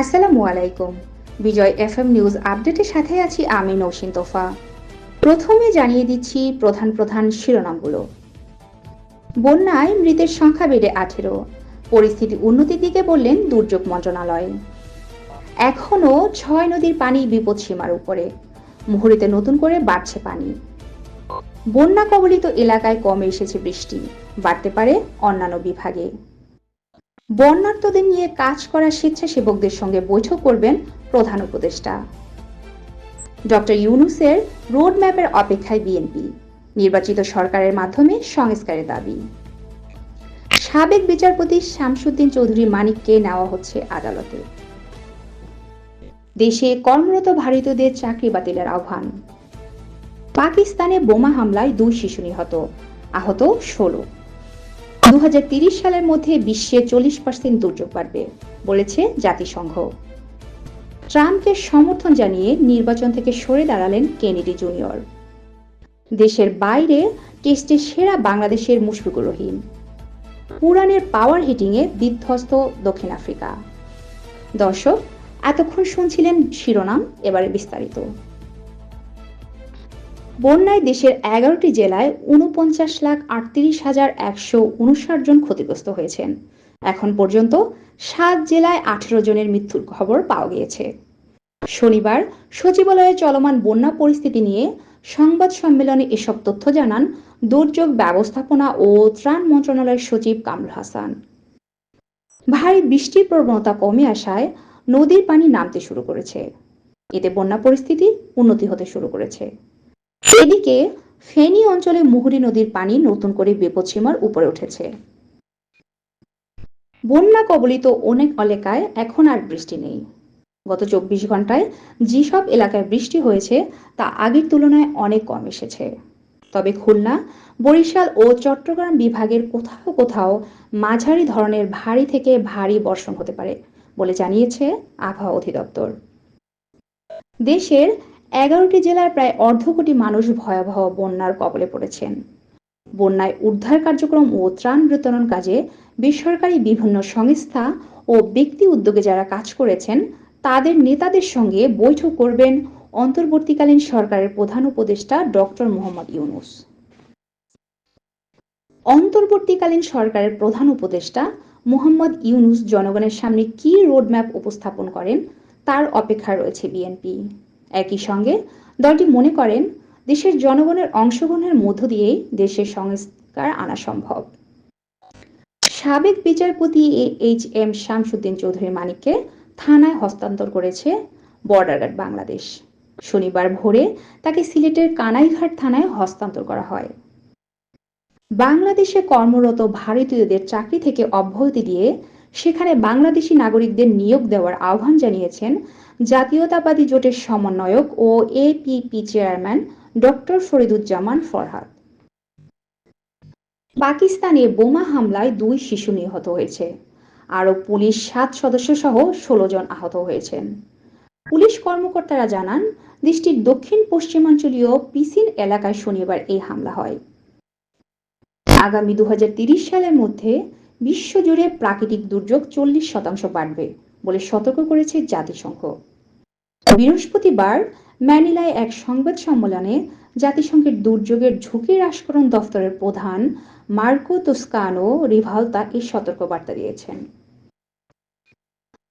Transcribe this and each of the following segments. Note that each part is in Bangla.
আসসালামু আলাইকুম। বিজয় এফ এম নিউজ আপডেটের সাথে আছি আমি নৌসিন তোফা। প্রথমে জানিয়ে দিচ্ছি প্রধান প্রধান শিরোনামগুলো। বন্যায় মৃতের সংখ্যা বেড়ে আঠেরো। পরিস্থিতি উন্নতির দিকে বললেন দুর্যোগ মন্ত্রণালয়। এখনও ছয় নদীর পানি বিপদ সীমার উপরে। মুহুরিতে নতুন করে বাড়ছে পানি। বন্যা কবলিত এলাকায় কমে এসেছে বৃষ্টি। বাড়তে পারে অন্যান্য বিভাগে। বন্যার্তদের নিয়ে কাজ করা স্বেচ্ছাসেবকদের সঙ্গে বৈঠক করবেন প্রধান উপদেষ্টা। ডক্টর ইউনুসের রোড ম্যাপের অপেক্ষায় বিএনপি, নির্বাচিত সরকারের মাধ্যমে সংস্কারের দাবি। সাবেক বিচারপতি শামসুদ্দিন চৌধুরী মানিককে নেওয়া হচ্ছে আদালতে। দেশে কর্মরত ভারতীয়দের চাকরি বাতিলের আহ্বান। পাকিস্তানে বোমা হামলায় দুই শিশু নিহত, আহত ষোলো। দু সালের মধ্যে বিশ্বে চল্লিশ পার্সেন্ট দুর্যোগ বাড়বে, বলেছে জাতিসংঘ। ট্রাম্পকে সমর্থন জানিয়ে নির্বাচন থেকে সরে দাঁড়ালেন কেনেডি জুনিয়র। দেশের বাইরে টেস্টে সেরা বাংলাদেশের মুশফিকুর রহিম। পুরানের পাওয়ার হিটিংয়ে বিধ্বস্ত দক্ষিণ আফ্রিকা। দর্শক, এতক্ষণ শুনছিলেন শিরোনাম, এবারে বিস্তারিত। বন্যায় দেশের এগারোটি জেলায় উনপঞ্চাশ লাখ আটত্রিশ হাজার একশো উনষাট জন ক্ষতিগ্রস্ত হয়েছেন। এখন পর্যন্ত সাত জেলায় আঠেরো জনের মৃত্যুর খবর পাওয়া গিয়েছে। শনিবার সচিবালয়ে চলমান বন্যা পরিস্থিতি নিয়ে সংবাদ সম্মেলনে এসব তথ্য জানান দুর্যোগ ব্যবস্থাপনা ও ত্রাণ মন্ত্রণালয়ের সচিব কামরুল হাসান। ভারী বৃষ্টির প্রবণতা কমে আসায় নদীর পানি নামতে শুরু করেছে। এতে বন্যা পরিস্থিতি উন্নতি হতে শুরু করেছে। এদিকে ফেনী অঞ্চলে মুহুরী নদীর পানি নতুন করে বিপদসীমার উপরে উঠেছে। বন্যা কবলিত অনেক এলাকায় এখন আর বৃষ্টি নেই। গত চব্বিশ ঘন্টায় যেসব এলাকায় বৃষ্টি হয়েছে, তা আগের তুলনায় অনেক কম এসেছে। তবে খুলনা, বরিশাল ও চট্টগ্রাম বিভাগের কোথাও কোথাও মাঝারি ধরনের ভারী থেকে ভারী বর্ষণ হতে পারে বলে জানিয়েছে আবহাওয়া অধিদপ্তর। দেশের এগারোটি জেলার প্রায় অর্ধ কোটি মানুষ ভয়াবহ বন্যার কবলে পড়েছেন। বন্যায় উদ্ধার কার্যক্রম ও ত্রাণ বিতরণ কাজে বেসরকারি বিভিন্ন সংস্থা ও ব্যক্তি উদ্যোগে যারা কাজ করেছেন, তাদের নেতাদের সঙ্গে বৈঠক করবেন অন্তর্বর্তীকালীন সরকারের প্রধান উপদেষ্টা ডক্টর মোহাম্মদ ইউনুস। অন্তর্বর্তীকালীন সরকারের প্রধান উপদেষ্টা মোহাম্মদ ইউনুস জনগণের সামনে কি রোডম্যাপ উপস্থাপন করেন, তার অপেক্ষা রয়েছে বিএনপি। একই সঙ্গে দলটি মনে করেন, দেশের জনগণের অংশগ্রহণের মধ্য দিয়েই দেশের সংস্কার আনা সম্ভব। সাবেক বিচারপতি এইচ এম শামসুদ্দিন চৌধুরী মানিককে থানায় হস্তান্তর করেছে বর্ডার গার্ড বাংলাদেশ। শনিবার ভোরে তাকে সিলেটের কানাইঘাট থানায় হস্তান্তর করা হয়। বাংলাদেশে কর্মরত ভারতীয়দের চাকরি থেকে অব্যাহতি দিয়ে সেখানে বাংলাদেশি নাগরিকদের নিয়োগ দেওয়ার আহ্বান জানিয়েছেন জাতীয়তাবাদী জোটের সমন্বয়ক ও APP chairman doctor Fariduzzaman Farhad. পাকিস্তানে বোমা হামলায় দুই শিশু নিহত হয়েছে। আরও পুলিশ সাত সদস্য সহ ষোলো জন আহত হয়েছেন। পুলিশ কর্মকর্তারা জানান, দেশটির দক্ষিণ পশ্চিমাঞ্চলীয় পিসিন এলাকায় শনিবার এই হামলা হয়। আগামী দু সালের মধ্যে বিশ্বজুড়ে প্রাকৃতিক দুর্যোগ চল্লিশ শতাংশ বাড়বে বলে সতর্ক করেছে জাতিসংঘ। বৃহস্পতিবার ম্যানিলায় এক সংবাদ সম্মেলনে জাতিসংঘের দুর্যোগের ঝুঁকি হ্রাসকরণ দফতরের প্রধান মার্কো তোস্কানো রিভালতা এই সতর্কবার্তা দিয়েছেন।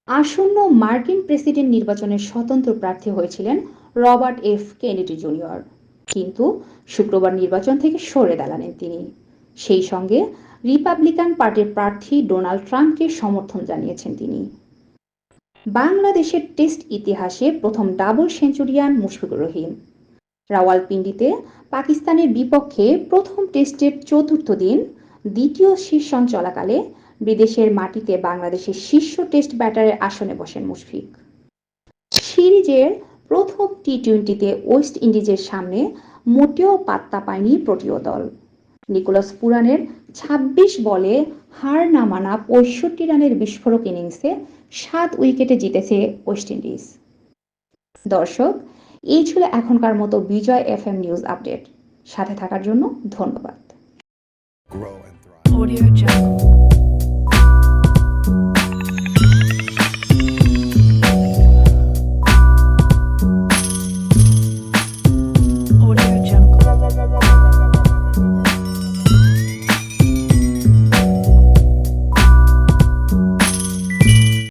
আসন্ন মার্কিন প্রেসিডেন্ট নির্বাচনের স্বতন্ত্র প্রার্থী হয়েছিলেন রবার্ট এফ কেনেডি জুনিয়র। কিন্তু শুক্রবার নির্বাচন থেকে সরে দাঁড়ালেন তিনি। সেই সঙ্গে রিপাবলিকান পার্টির প্রার্থী ডোনাল্ড ট্রাম্পকে সমর্থন জানিয়েছেন তিনি। বাংলাদেশের টেস্ট ইতিহাসে প্রথম ডাবল সেঞ্চুরিয়ান মুশফিকুর রহিম। রাওয়ালপিন্ডিতে পাকিস্তানের বিপক্ষে প্রথম টেস্টের চতুর্থ দিন দ্বিতীয় শীর্ষণ চলাকালে বিদেশের মাটিতে বাংলাদেশের শীর্ষ টেস্ট ব্যাটারের আসনে বসেন মুশফিক। সিরিজের প্রথম টি টোয়েন্টিতে ওয়েস্ট ইন্ডিজের সামনে মোটেও পাত্তা পায়নি প্রোটিও দল। নিকোলাস পুরানের ২৬ বলে হার না মানা পঁয়ষট্টি রানের বিস্ফোরক ইনিংসে সাত উইকেটে জিতেছে ওয়েস্ট ইন্ডিজ। দর্শক, এই ছিল এখনকার মতো Bijoy F M news update. সাথে থাকার জন্য ধন্যবাদ।